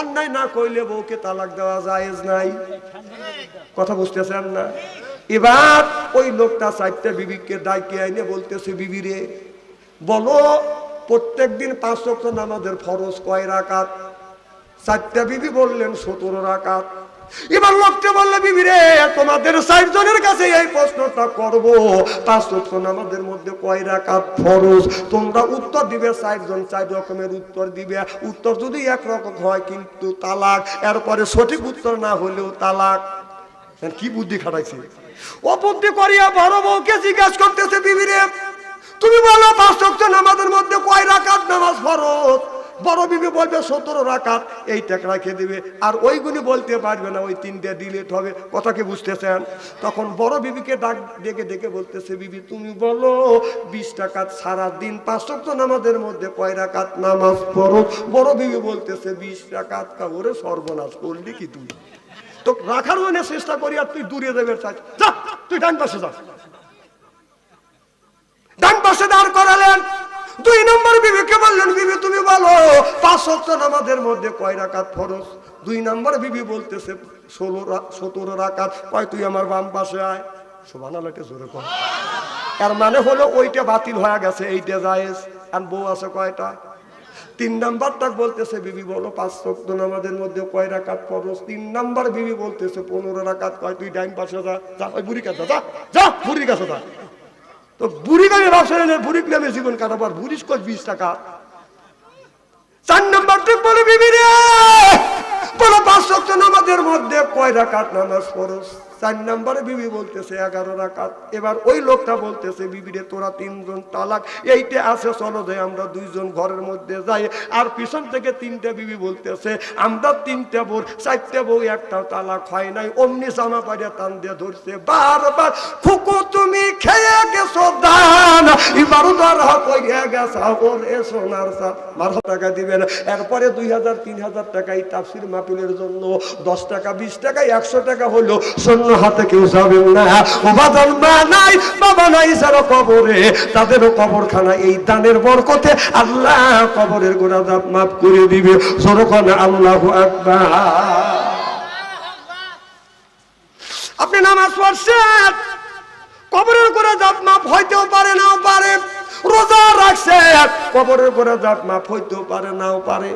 অন্যায় না কইলে বউকে তালাক দেওয়া জায়েজ নাই। কথা বুঝতেছেন না? এবার ওই লোকটা চারটা বিবিকে ডাইকে আইনে বলতেছে, বিবি রে, বলো প্রত্যেক দিন পাঁচ নামাজের ফরজ কয় রাকাত? চারটা বিবি বললেন, সতেরো রাকাত। এবার লোকটা বললে, বিবি রে, তোমাদের চারজনের কাছে এই প্রশ্নটা করব। পাঁচ রক্ত নামাজের মধ্যে কয় রাকাত ফরজ। তোমরা উত্তর দিবে, চারজন চার রকমের উত্তর দিবে। উত্তর যদি এক রকম হয়, কিন্তু তালাক। এরপরে সঠিক উত্তর না হলেও তালাক। কি বুদ্ধি খাটাইছে? ও বুদ্ধি করিয়া বড় বউকে জিজ্ঞাসা করতেছে বিবিরে তুমি বলো, পাঁচ রক্ত আমাদের মধ্যে কয় রাকাত নামাজ ফরজ? বড় বিবি বলবে সতেরো রাকাত, এই টাকা রেখে দিবে। আর ওইগুলি বলতে পারবে না, ওই তিনটে ডিলেট হবে। কথা কি বুঝতেছেন? তখন বড় বিবিকে ডাক ডেকে ডেকে বলতেছে, বিবি, তুমি বলো, বিশ টাকা সারা দিন পাঁচ রক্ত নামাজের মধ্যে কয় রাকাত নামাজ পড়ো? বড় বিবি বলতেছে, বিশ টাকাত কাবরে সর্বনাশ করলি কি তুই? তো রাখার জন্য চেষ্টা করি আর তুই দূরে যা, তুই ডান পাশে যা। ডান পাশে দাঁড় করালেন দুই নম্বর বিবিকে বললেন, বিবি, তুমি বলো, পাঁচ সপ্তাহ নামাজের মধ্যে কয় রাকাত ফরজ? দুই নম্বর বিবি বলতেছে, ষোলো সতেরো রাকাত। কয়, তুই আমার বাম পাশে আয়। শোভান আলাকে জোরে কর এর মানে হলো ওইটা বাতিল হয়ে গেছে, এইটা জায়েজ। আর বউ আছে কয়টা? তিন নাম্বারটা বলতেছে, বিবি, বলো, পাঁচ শক্ত নামাজের মধ্যে কয় রাকাত ফরজ? তিন নাম্বার বিবি বলতেছে, পনেরো রাকাত। কয়, তুই ডাইন পাশে যা। যা, ওই বুড়ি কাছে যা যা, বুড়ির কাছে যা। তো বুড়ি ব্যবসা নেই বুড়ি নামে জীবন কাটাবার বুড়িশ কয় বিশ টাকা। চার নম্বর ঠিক বলে বিবি রে বলো পাঁচ সপ্তাহ নামাজের মধ্যে কয় রাকাত নামাজ ফরজ চার নাম্বারে বিবি বলতেছে, এগারো রাকাত। এবার ওই লোকটা বলতেছে, বিবি রে, তোরা তিনজন তালাক, এইটা আছে, চলো যে আমরা দুইজন ঘরের মধ্যে যাই। আর পিছন থেকে তিনটা বিবি বলতেছে, আমরা তিনটা বোর, চারটা বউ, একটা তালাক হয় নাই। অমনি জামা পাড়িয়া টান দিয়ে ধরছে, বারবার ফুকু, তুমি খেয়ে গেছো দান। এবার গেছা, ওরে সোনার সাপ বারো টাকা দিবেন। এরপরে দুই হাজার, তিন হাজার টাকা এই তাফসির জন্য দশ টাকা, বিশ টাকা, একশো টাকা হলো। শূন্য হাতে কেউ যাবেন না। বাদল মা নাই, বাবা নাই যারা কবরে, তাদেরও কবরখানা এই দানের বরকতে আল্লাহ কবরের গোড়া দাঁত মাফ করে দিবে। সরকন আল্লাহ আকবার। আপনি নামাজ পড়ছেন, কবরের করে জাত মাপ হইতেও পারে, নাও পারে। রোজা রাখছে কবরের করে জাত মাপ হইতেও পারে, নাও পারে।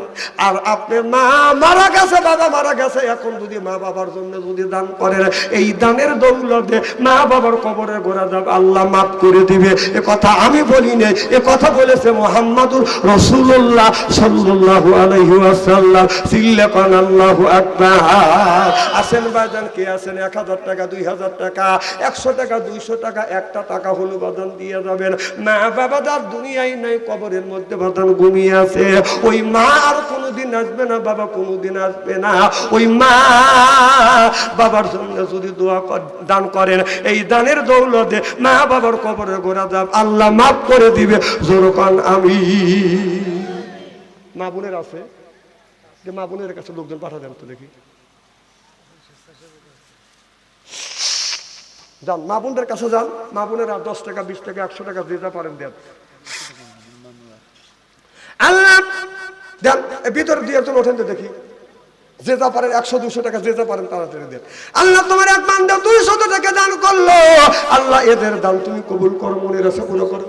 আর আপনি মা মারা গেছে, বাবা মারা গেছে, এখন যদি মা বাবার জন্য যদি দান করেন, এই দানের দৌলতে মা বাবার কবরের গোড়া যাব আল্লাহ মাফ করে দিবে। এ কথা আমি বলি নাই, এ কথা বলেছে মোহাম্মদুর রসুল্লাহ সাল্লাল্লাহু আলাইহি ওয়াসাল্লাম। সিল্লাকান আল্লাহু আকবার। আসেন বাজান, কে আছেন এক হাজার টাকা, দুই হাজার টাকা, একশো টাকা, দুইশো টাকা, একটা টাকা হলো বাদান দিয়ে যাবেন। মা বাবা যার দুনিয়ায় নাই, কবরের মধ্যে বাদান ঘুমিয়ে আছে। ওই মা আর কোনোদিন আসবে না, বাবা কোনোদিন আসবে না। ওই মা বাবার জন্য যদি দোয়া দান করেন, এই দানের দৌলতে মা বাবার কবরে গোড়া যাব। আল্লাহ মাফ করে দিবে। জোরকান আমি। মা বোনের আছে? যে মা বোনের কাছে লোকজন পাঠা দেন তো দেখি। যান, মা বোনদের কাছে যান। মা বোনেরা দশ টাকা, বিশ টাকা, একশো টাকা যেটা পারেন দেন। আল্লাহ, দেন ভিতরে দিয়ে একজন ওঠেন তো দেখি। যে যা পারেন, একশো, দুশো টাকা যে যা পারেন তাড়াতাড়ি দেন। আল্লাহ তোমার এক বান্ধব দুইশত টাকা দান করল। আল্লাহ এদের দান তুমি কবুল করো মনে পুরো করো।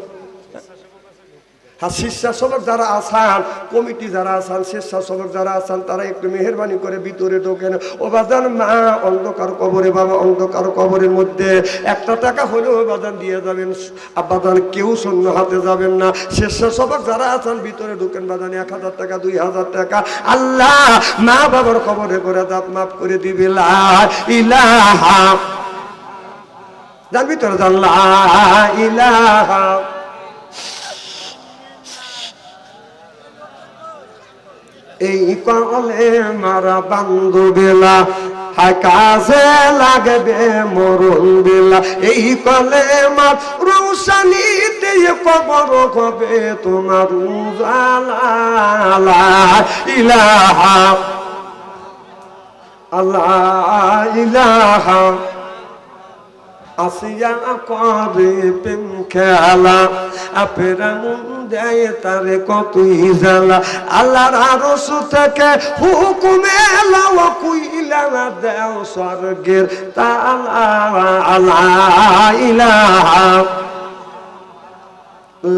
আর স্বেচ্ছাসেবক যারা আসান কমিটি যারা আসান স্বেচ্ছাসেবক যারা আসান তারা একটু মেহরবানি করে ভিতরে ঢোকেন। ও বাজান মা, অন্ধকার কবরে বাবা, অন্ধকার কবরের মধ্যে। একটা টাকা হলেও বাজান দিয়ে যাবেন। আবাদান কেউ শূন্য হাতে যাবেন না। স্বেচ্ছাসেবক যারা আসান ভিতরে ঢোকেন বাজান এক হাজার টাকা, দুই হাজার টাকা। আল্লাহ মা বাবার কবরে করে দাঁত মাফ করে দিবে। ইলাহা। যান ভিতরে যান লা ইলাহা। এই কলে মারা বান্ধবেলা হায় কাজে লাগবে মরণ বেলা। এই কলে মার রৌশানিতে কবর হবে তোমার ইলাহা, আল্লাহ, ইলাহা। আসিয়া করে প্রেম খেলা? আপেরা দেয় তারে কতই জ্বালা? আল্লাহর আরস থেকে হুকুমে লাও কুইলা দেও স্বর্গের তালা ইলাহা,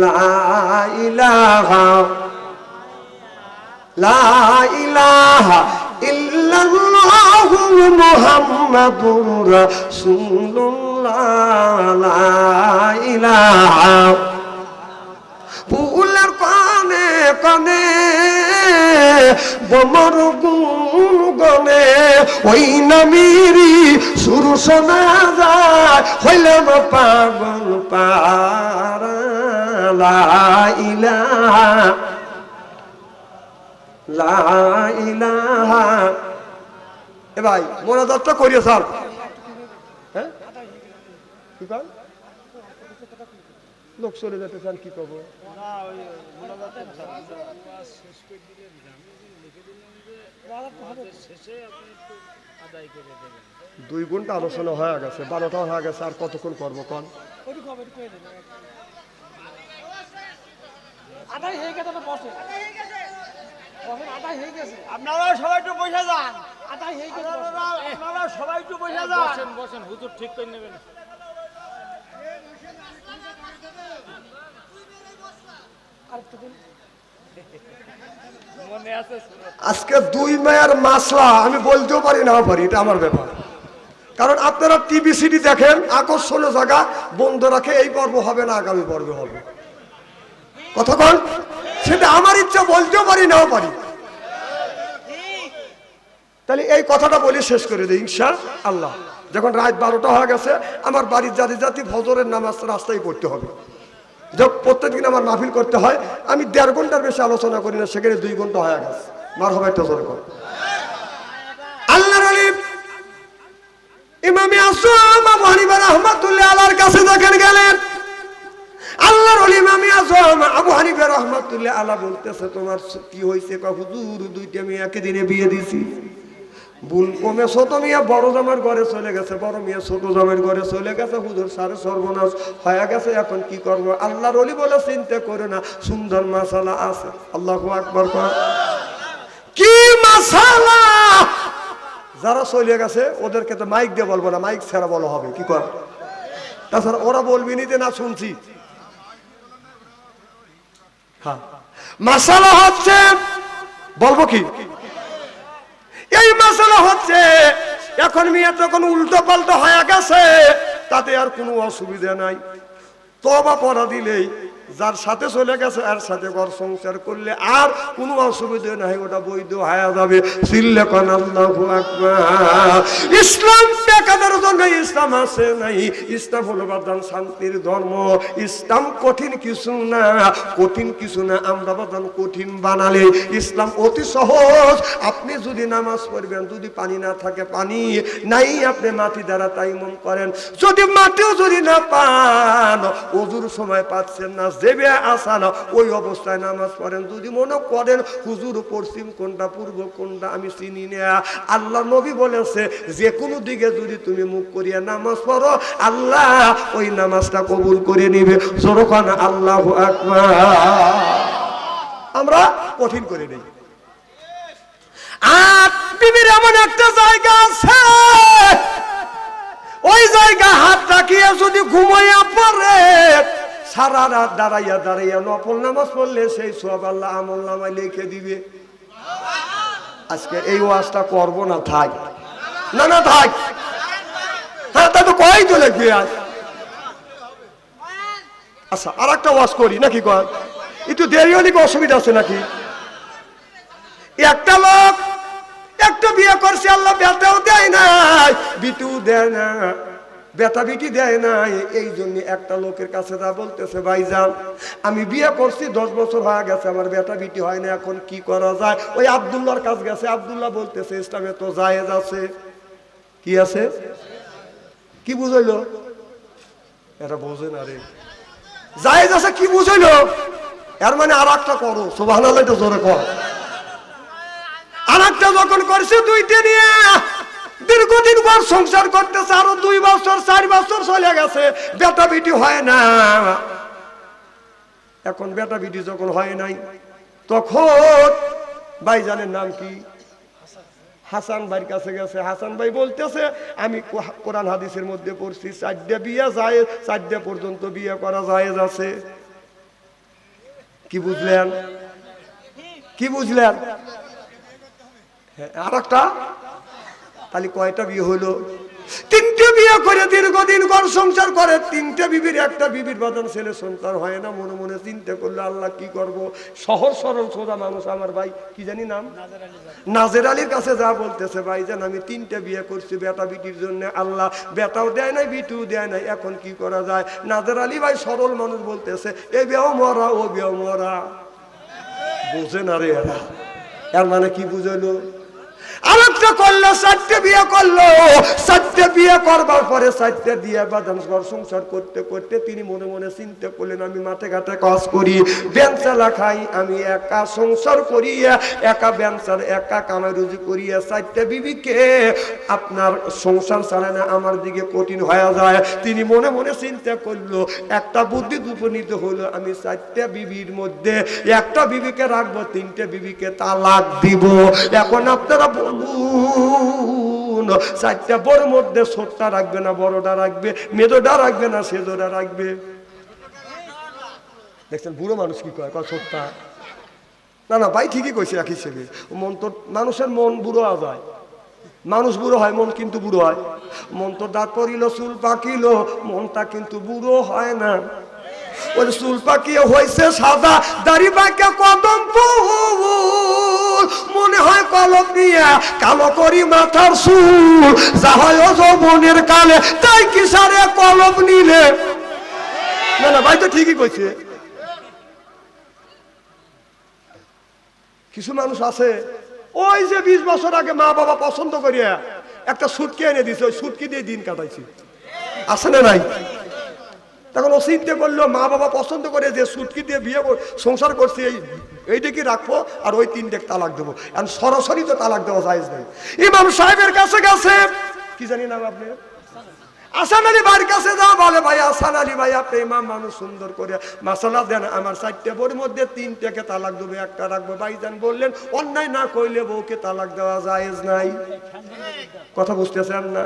লা ইলাহা লা ইলাহা ইল্লাল্লাহু মুহাম্মাদুর রাসূলুল্লাহ। লা ইলাহা ফুলের কানে কানে, বোমর গুন গনে ওই নামিরি সুর শোনা যায়। হইলাম পাগল পারা, লা ইলাহা লা ইলাহা। এ ভাই মোনাজাতটা করিয়ে স্যার। হ্যাঁ কি কন লোক চলে যেতে চান কি করব দুই ঘণ্টা আলোচনা হয়ে গেছে বারোটা হয়ে গেছে আর কতক্ষণ করব কন? আটাই গেছে তো বসে। বসেন আটাই আপনারা সবাই একটু বসে যান। আপনারা সবাই একটু বসে যান। বসেন বসেন হুজুর ঠিক করে নেবেন আরেকটু দিন মনে আছে সুরত। আজকে দুই মায়ের মাসলা আমি বলতেও পারি না পারি এটা আমার ব্যাপার। কারণ আপনারা টিভি সিডি দেখেন আকর্ষণীয় জায়গা বন্ধ রাখে এই পর্ব হবে না আগামী পর্বে হবে। কথা কন সেটা আমার ইচ্ছা বলতেও পারি নাও পারি। তাহলে এই কথাটা বলে শেষ করে দিই ইনশা আল্লাহ। যখন রাত বারোটা হয়ে গেছে আমার বাড়ির জাতি জাতি ফজরের নামাজ রাস্তায় পড়তে হবে। যখন প্রত্যেকদিন আমার মাহফিল করতে হয়। আমি দেড় ঘণ্টার বেশি আলোচনা করি না, সেখানে দুই ঘণ্টা হয়ে গেছে। মার হবে একটা জোরে কর। আল্লাহর ইমামে আসম আবু হানিফা রহমাতুল্লাহ আলার কাছে যখন গেলেন। আল্লাহর ইমামে আসম, আবু হানিফা রহমাতুল্লাহ আলা বলতেছে, তোমার কি হয়েছে? কা হুজুর মেয়ে একই বিয়ে দিছি বুল কমে ছোট মিয়া, বড় জামার ঘরে চলে গেছে, বড় মিয়া ছোট জামের ঘরে চলে গেছে, হুজুর সারে সর্বনাশ হয়ে গেছে, এখন কি করব? আল্লাহর অলি বলে চিন্তা করে না, সুন্দর মাসালা আছে। আল্লাহ আকবর কি মাসালা? যারা চলে গেছে, ওদেরকে তো মাইক দিয়ে বলব না মাইক ছাড়া বলা হবে, কি কর? তাছাড়া ওরা বলবি নি যে, না, শুনছি। হ্যাঁ। মাসালা হচ্ছে, বলব কি? এই মশলা হচ্ছে। এখন মেয়ে তখন উল্টো পাল্টো হয়ে গেছে, তাতে আর কোনো অসুবিধা নাই। তবা পড়া দিলেই যার সাথে চলে গেছে, আর সাথে ঘর সংসার করলে আর কোনো অসুবিধা নাই, ওটা বৈধ হয়ে যাবে। ইসলাম জন্য ইসলাম আছে নাই। ইসলাম হলো বাদান শান্তির ধর্ম। ইসলাম কঠিন কিছু না। কঠিন কিছু না, আমরা বাদান কঠিন বানালে। ইসলাম অতি সহজ। আপনি যদি নামাজ পড়বেন, যদি পানি না থাকে, পানি নাই আপনি মাটি দ্বারা তাই মন করেন। যদি মাটিও যদি না পান অজুর সময় পাচ্ছেন না জেবে আসান ওই অবস্থায় নামাজ পড়েন। যদি মনে করেন, হুজুর পশ্চিম কোনটা, পূর্ব কোনটা, আমি চিনি না। আল্লাহ নবী বলেছে যে কোনো দিকে যদি তুমি মুখ করিয়া নামাজ পড়ো, আল্লাহ ওই নামাজটা কবুল করে নিবে। জোরখান আল্লাহ আমরা কঠিন করে নেই। আর বিবির এমন একটা জায়গা আছে ওই জায়গা হাত রাখিয়ে যদি ঘুমাইয়া পড়ে, সারা রাত দাঁড়াইয়া দাঁড়াইয়া নফল নামাজ পড়লে সেই সব আল্লাহ আমল নামায় লিখে দিবে। আজকে এই ওয়াজটা করব না, থাক। না না, থাক। হ্যাঁ তা কয় তো লিখবে আজ। আচ্ছা আর একটা ওয়াজ করি, নাকি কয় একটু দেরি হলে অসুবিধা আছে নাকি? একটা বিয়ে করছে আল্লাহ বেটাও দেয় নাই, বিটু দেয় না বেটা বিটি দেয় নাই। এই জন্য একটা লোকের কাছে যা বলতেছে, ভাইজান, আমি বিয়ে করছি, দশ বছর হয়ে গেছে, আমার বেটা বিটি হয় না, এখন কি করা যায়? ওই আবদুল্লাহর কাছে গেছে, আবদুল্লাহ বলতেছে, ইসলামে তো জায়েজ আছে। কি আছে? কি বুঝাইলো? এটা বোঝে না রে। জায়েজ আছে, কি বুঝাইলো? এর মানে আর একটা করো সোভান তো জোরে কর। আর একটা যখন করছে, দুইটা নিয়ে দীর্ঘদিন পর সংসার করতেছে আরও দুই বছর চার বছর চলে গেছে। বেটা বিটি হয় না। এখন বেটা বিটি যখন হয় নাই তখন ভাইজানের নাম কি? হাসান ভাইয়ের কাছে গেছে। হাসান ভাই বলতেছে আমি কোরআন হাদিসের মধ্যে পড়ছি চারটে বিয়ে যায় চারটে পর্যন্ত বিয়ে করা যায় আছে। কি বুঝলেন? কি বুঝলেন? হ্যাঁ, আর একটা তাহলে কয়টা বিয়ে হলো তিনটে বিয়ে করে দীর্ঘদিন ঘর সংসার করে, তিনটে বিবির, একটা বিবির বাদন ছেলে সন্তান হয় না, মনে মনে চিন্তা করলে, আল্লাহ কি করব? সহজ সরল সোজা মানুষ আমার ভাই, কি জানি নাম? নাজের আলীর কাছে যা বলতেছে, ভাই জান, আমি তিনটে বিয়ে করছি বেটা বিটির জন্য, আল্লাহ বেটাও দেয় নাই, বিটিও দেয় নাই, এখন কি করা যায়? নাজের আলী ভাই সরল মানুষ বলতেছে, এ বিয়েও মরা, ও বিয়েও মরা। বোঝে না রে এরা। এর মানে কি বুঝলো আরেকটা করল চারটে বিয়ে করল। চারটে বিয়ে করবার পরে চারটে দিয়ে বাদাম ঘর সংসার করতে করতে তিনি মনে মনে চিন্তা করলেন, আমি মাঠে ঘাটে কাজ করি, বেঞ্চালা খাই, আমি একা সংসার করি একা বেঞ্চার, একা কামাই রুজি করিয়া চারটে বিবিকে আপনার সংসার চালানো আমার দিকে কঠিন হয়ে যায়। তিনি মনে মনে চিন্তা করল, একটা বুদ্ধি উপনীত হলো, আমি চারটে বিবির মধ্যে একটা বিবিকে রাখব, তিনটে বিবিকে তালাক দিব। এখন আপনারা বলুন চারটা বড় মধ্যে ছোটটা রাখবে না, বড়টা রাখবে মেজোটা রাখবে না সেজোটা রাখবে। দেখছেন, বুড়ো মানুষ কি কয়? ছোটটা। না না, ভাই ঠিকই কইছে এক হিসেবে মন তো, মানুষের মন বুড়ো যায়। মানুষ বুড়ো হয়, মন কিন্তু বুড়ো হয়। মন তো দাঁত পড়িল চুল পাকিল, মনটা কিন্তু বুড়ো হয় না। ওই চুল পাকিয়ে হয়েছে সাদা, দাড়ি পাকে কদম মনে হয় কলম নিয়ে কালো করি মাথার চুল। যা হয় যৌবনের কালে, তাই কি সারে কলম নিলে? না না, ভাই তো ঠিকই কইছে। কিছু মানুষ আছে, ওই যে বিশ বছর আগে মা বাবা পছন্দ করিয়া একটা সুটকে এনে দিছে, ওই সুটকি দিয়ে দিন কাটাইছি। আছে না নাই? তখন ও করল মা বাবা পছন্দ করে যে সুটকি দিয়ে বিয়ে সংসার করছি, এই এইটা রাখব আর ওই তিনটে তালাক দেবো। এখন সরাসরি তো তালাক দেওয়া যায় নাই। ইমাম সাহেবের কাছে গেছে। কি জানি নাম আপনি কাছে ইমাম মানুষ সুন্দর করে দেন। আমার মধ্যে তালাক দেবো, একটা রাখব। বললেন, অন্যায় না কইলে বউকে তালাক দেওয়া জায়েজ নাই। কথা বুঝতেছেন না?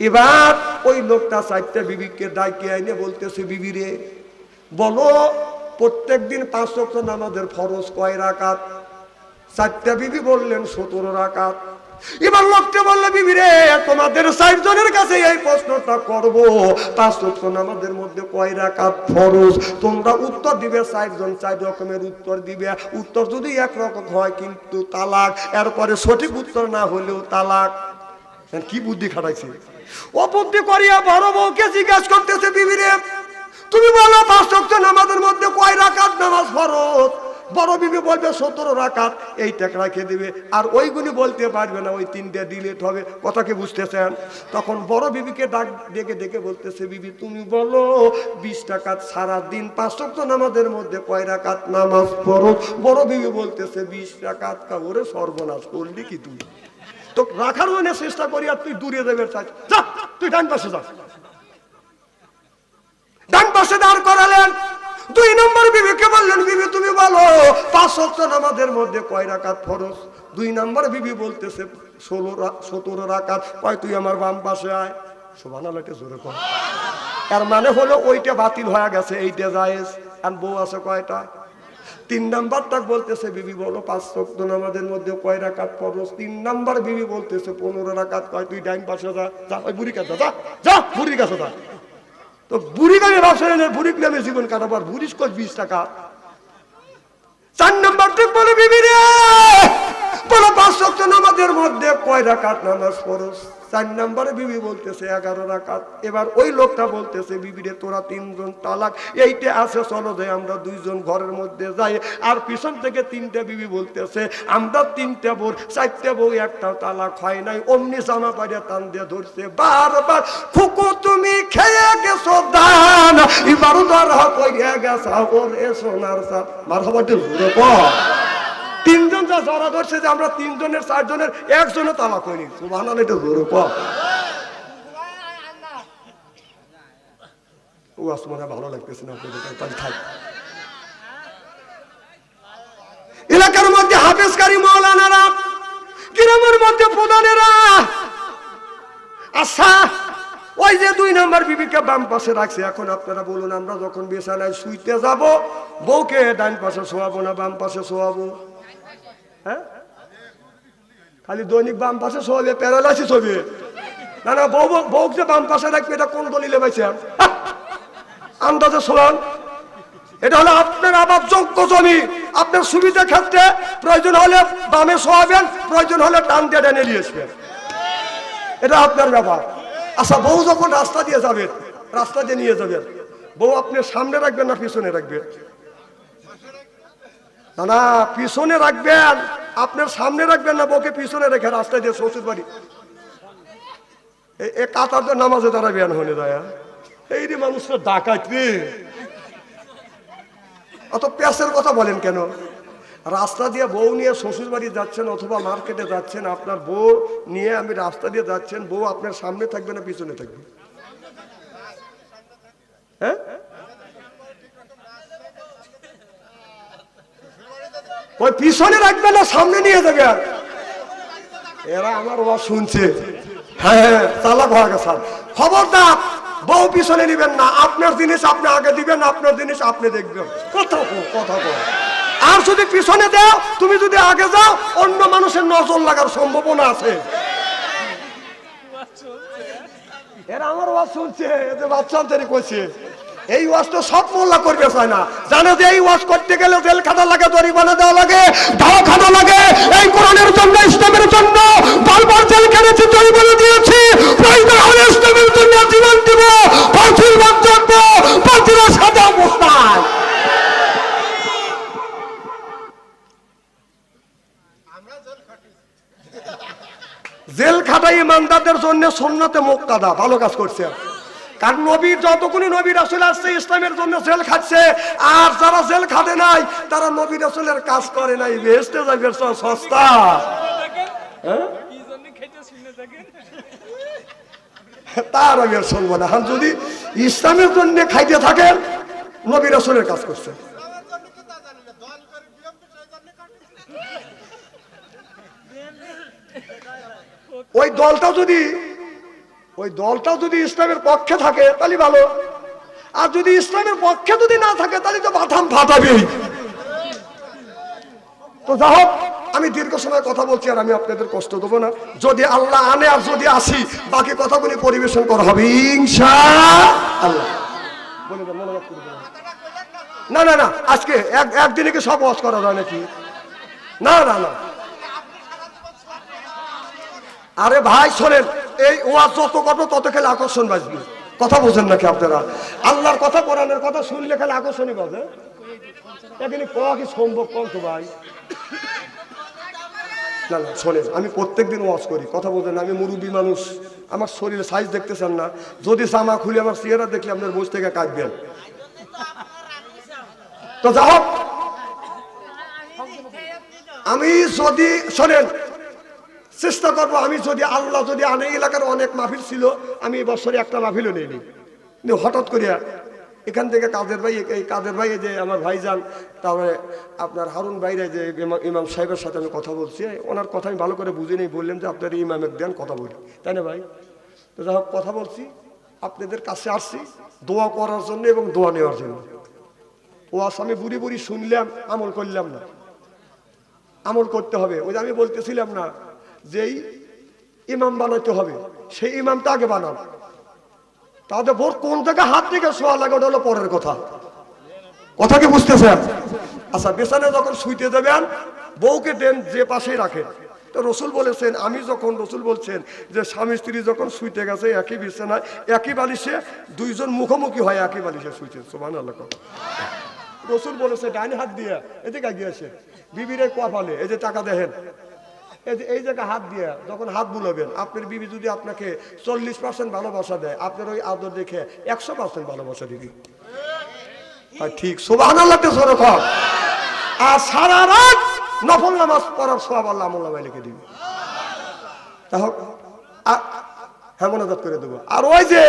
এবার ওই লোকটা চারটে বিবিকে ডাইকে আইনে বলতেছে, বিবি রে, বলো, প্রত্যেক দিন পাঁচ রক্ত নামাজের ফরজ কয় রাকাত? চারটা বিবি বললেন, সতেরো রাকাত। এবার লোকটা বলল, বিবি রে, তোমাদের চারজনের কাছে এই প্রশ্নটা করব। পাঁচ রক্ত নামাজের মধ্যে কয় রাকাত ফরজ? তোমরা উত্তর দিবে চারজন চার রকমের উত্তর দিবে। উত্তর যদি একরকম হয়, কিন্তু তালাক। এরপরে সঠিক উত্তর না হলেও তালাক। কি বুদ্ধি খাটাইছে? ও বুদ্ধি করিয়া বড় বউকে জিজ্ঞেস করতেছে, বিবিরে, তুমি বলো পাঁচ নামাজের মধ্যে কয় রাকাত নামাজ ফরজ? বড় বিবি বলবে, সতেরো রাকাত। এই টাকা খেয়ে দিবে। আর ওইগুলি বলতে পারবে না, ওই তিনটে ডিলেট হবে। কথা কি বুঝতেছেন? তখন বড় বিবিকে ডাক ডেকে ডেকে বলতেছে, বিবি, তুমি বলো বিশ টাকাত সারা দিন পাঁচ রক্ত নামাজের মধ্যে কয় রাকাত নামাজ ফরজ? বড় বিবি বলতেছে, বিশ টাকাত কা ওরে সর্বনাশ করলি কি তুই তো রাখার জন্য চেষ্টা করি আর তুই দূরে দেবে যা, তুই ডান পাশে যা। ডান পাশে দাঁড় করালেন। দুই নম্বর বিবিকে বললেন, বিবি, তুমি বলো, পাঁচ সপ্তাহ আমাদের মধ্যে কয় রাকাত ফরজ? দুই নম্বর বিবি বলতেছে, ষোলো সতেরো রাকাত। কয়, তুই আমার বাম পাশে আয়। শোভান এটা জোরে কর। এর মানে হলো, ওইটা বাতিল হয়ে গেছে, এইটা জায়েজ। আর বউ আছে কয়টা? তিন নাম্বারটা বলতেছে, বিবি, বলো, পাঁচ শক্ত নামাজের মধ্যে কয় রাকাত ফরজ? তিন নাম্বার বিবি বলতেছে, পনেরো রাকাত কয়, তুই ডাইন পাশে যা যা, ওই বুড়ি কাছে যা যা, বুড়ির কাছে যা। তো বুড়ি গাড়ি ব্যবসা এনে বুড়ি গ্রামে জীবন কাটাবার বুড়িস কয়, বিশ টাকা চার নাম্বার তুই বলে, বিবি রে বলো, পাঁচ নামাজের মধ্যে নামাজ চার বিবি বলতেছে, এগারো এবার ওই লোকটা বলতেছে, বিবি রে, তোরা তিনজন তালাক, এইটা আছে, চলো যে আমরা দুইজন ঘরের মধ্যে যাই। আর পিছন থেকে তিনটা বিবি বলতেছে, আমরা তিনটা বোর চারটে বউ একটা তালাক হয় নাই। অমনি জামা পাড়িয়া টান দিয়ে ধরছে, বারবার ফুকু, তুমি খেয়ে গেছো দান এবার ধরা ওরে সোনার সাথ মার হবার কর যা যারা ধরছে যে আমরা তিনজনের, চারজনের একজনে তালাক হয়নি। সুবাহ এটা কম ও আসমানে ভালো লাগতেছে না থাক। এলাকার মধ্যে হাফেজকারী গ্রামের মধ্যে প্রধানেরা আচ্ছা ওই যে দুই নম্বর বিবিকে বাম পাশে রাখছে, এখন আপনারা বলুন, আমরা যখন বিছানায় শুইতে যাব, বউকে ডান পাশে শোয়াবো না, বাম পাশে শোয়াবো। হ্যাঁ? খালি দৈনিক বাম পাশে শোয়াবে প্যারালাইসিস হবে না না, বউ, বউ- যে বাম পাশে রাখবে, এটা কোন দলিলে পাইছে? আন্দাজে শোনান। এটা হলো আপনার আবার যোগ্য জমি। আপনার সুবিধা ক্ষেত্রে প্রয়োজন হলে বামে শোয়াবেন, প্রয়োজন হলে টান দিয়ে টেনে নিয়ে এটা আপনার ব্যাপার। আচ্ছা বউ যখন রাস্তা দিয়ে যাবেন রাস্তা দিয়ে নিয়ে যাবেন বউ আপনি সামনে রাখবেন না পিছনে রাখবেন? না না, পিছনে রাখবেন। আপনার সামনে রাখবেন না, বউকে পিছনে রেখে রাস্তা দিয়ে শ্বশুর বাড়ি। এ- কাতারদের নামাজে তারা বিয়ান হলে দয়া। এই রে মানুষটা ডাকাত অত প্যাসের কথা বলেন কেন? রাস্তা দিয়ে বউ নিয়ে শ্বশুর বাড়ি যাচ্ছেন অথবা মার্কেটে যাচ্ছেন, আপনার বউ নিয়ে আমি রাস্তা দিয়ে যাচ্ছেন, বউ আপনার সামনে থাকবে না, পিছনে থাকবে? পিছনে রাখবে না, সামনে নিয়ে যাবে আর। এরা আমার ওয়া শুনছে। হ্যাঁ হ্যাঁ খবরদার, বউ পিছনে নিবেন না। আপনার জিনিস আপনি আগে দিবেন, আপনার জিনিস আপনি দেখবেন। কথা কথা কো আর যদি পিছনে দাও, তুমি যদি আগে যাও, অন্য মানুষের নজর লাগার সম্ভাবনা আছে। এরা আমার ওয়াজ শুনছে এতে বাচ্চা আনতে কইছে। এই ওয়াজ তো সব মোল্লা করবে চায় না। জানে যে এই ওয়াজ করতে গেলে জেল খাটা লাগে জরিমানা দেওয়া লাগে ধাওয়া খাটা লাগে। এই কোরআনের জন্য ইসলামের জন্য বারবার জেল খেটেছি জরিমানা দিয়েছি প্রয়োজন হলে ইসলামের জন্য জীবন দিব পাঁচিল বাঁচব পাঁচিলের সাথে অবস্থায় জেল খাটাই ইমানদারদের জন্য সন্ন্যতে মোক্তাদা ভালো কাজ করছে। কারণ নবীর যতগুলি নবী রাসুল আসছে, ইসলামের জন্য জেল খাচ্ছে। আর যারা জেল খাটে নাই, তারা নবী রাসুলের কাজ করে নাই। বেসতে যাবে সস্তা। হ্যাঁ? তার আমি আর শুনব না। যদি ইসলামের জন্য খাইতে থাকেন, নবী রাসুলের কাজ করছে। ওই দলটা যদি ওই দলটাও যদি ইসলামের পক্ষে থাকে, তাহলে ভালো। আর যদি ইসলামের পক্ষে যদি না থাকে, তাহলে তো বাথাম ফাটাবেই তো যা হোক, আমি দীর্ঘ সময় কথা বলছি আর আমি আপনাদের কষ্ট দেবো না। যদি আল্লাহ আনে আর যদি আসি, বাকি কথাগুলি পরিবেশন করা হবে আল্লাহ। না না না, আজকে এক একদিনে কি সব ওয়াজ করা যায় নাকি? না না না। আরে ভাই, শোনেন এই ওয়াজ যত করব তত খেলে আকর্ষণ বাজবে। কথা বোঝেন নাকি আপনারা? আল্লাহর কথা, কোরআনের কথা শুনলে খেলে আকর্ষণই বাজে। এখানে কওয়া কি সম্ভব কম তো ভাই? না না, শোনেন, আমি প্রত্যেকদিন ওয়াজ করি। কথা বলতেন আমি মুরব্বী মানুষ। আমার শরীরে সাইজ দেখতেছেন না। যদি জামা খুলে, আমার চেহারা দেখলে আপনার বসে থেকে কাঁদবেন। তো যা হোক, আমি যদি, শোনেন চেষ্টা করব, আমি যদি আল্লাহ যদি আনে এলাকার অনেক মাহফিল ছিল, আমি এই বছরে একটা মাহফিলও নেইনি। কিন্তু হঠাৎ করিয়া এখান থেকে কাদের ভাই, এই কাদের ভাই যে আমার ভাইজান, তারপরে আপনার হারুন ভাইরে যে ইমা- ইমাম সাহেবের সাথে আমি কথা বলছি, ওনার কথা আমি ভালো করে বুঝে নেই বললাম যে আপনার ইমামের দেন কথা বলি। তাই না ভাই? তো যাই কথা বলছি, আপনাদের কাছে আসছি, দোয়া করার জন্য এবং দোয়া নেওয়ার জন্য। ও আস আমি বুড়ি বুড়ি শুনলাম, আমল করলাম না। আমল করতে হবে। ওই যে আমি বলতেছিলাম না যেই ইমাম বানাইতে হবে, সেই ইমামটা আগে বানান তাহলে ভোর কোন থেকে হাত থেকে শোয়া লাগে, ওটা হলো পরের কথা। কথা কি বুঝতেছেন? আচ্ছা বিছানায় যখন শুইতে যাবেন, বউকে দেন যে পাশেই রাখেন তো রসুল বলেছেন, আমি যখন, রসুল বলছেন যে স্বামী স্ত্রী যখন শুইতে গেছে, একই বিছানায়, একই বালিশে, দুইজন মুখোমুখি হয় একই বালিশে শুইতে। সোমান আল্লাহ রসুল বলেছে, ডাইন হাত দিয়ে, এদিকে গিয়েছে বিবিরে কপালে, এই যে টাকা দেখেন এই যে, এই জায়গায় হাত দিয়ে যখন হাত বুলাবেন, আপনার বিবি যদি আপনাকে চল্লিশ পার্সেন্ট ভালোবাসা দেয়, আপনার ওই আদর দেখে একশো পার্সেন্ট ভালোবাসা দিবি। ঠিক সোবাহ আর সারা রাত নফল নামাজ পড়ার সব আল্লাহ আমল নামায় লিখে দিবে। তা হোক, আ- হ্যাঁ মনোজাত করে দেবো। আর ওই যে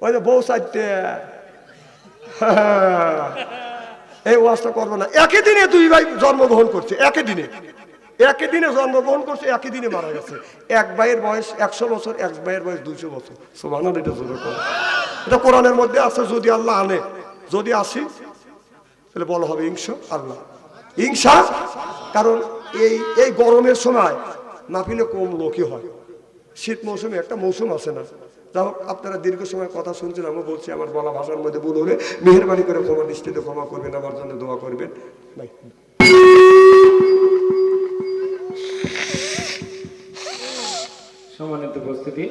ওই যে বউ চাইতে এই ওয়াজটা করব না। একই দিনে দুই ভাই জন্মগ্রহণ করছে, একই দিনে। একই দিনে জন্মগ্রহণ করছে, একই দিনে মারা গেছে। এক ভাইয়ের বয়স একশো বছর, এক ভাইয়ের বয়স দুইশো বছর। সমান এটা জোরে করে এটা কোরআনের মধ্যে আছে, যদি আল্লাহ আনে। যদি আসি, তাহলে বলা হবে ইংস আল্লাহ। হিংসা কারণ এই এই গরমের সময় না মাহফিলে কম লোকই হয়। শীত মৌসুমে একটা মৌসুম আছে না। যা হোক আপনারা দীর্ঘ সময় কথা শুনছেন আমি বলছি, আমার বলা ভাষার মধ্যে ভুল হলে মেহরবানি করে ক্ষমা নিশ্চিত, ক্ষমা করবেন, আমার জন্য দোয়া করবেন। সমানিত উপস্থিতি।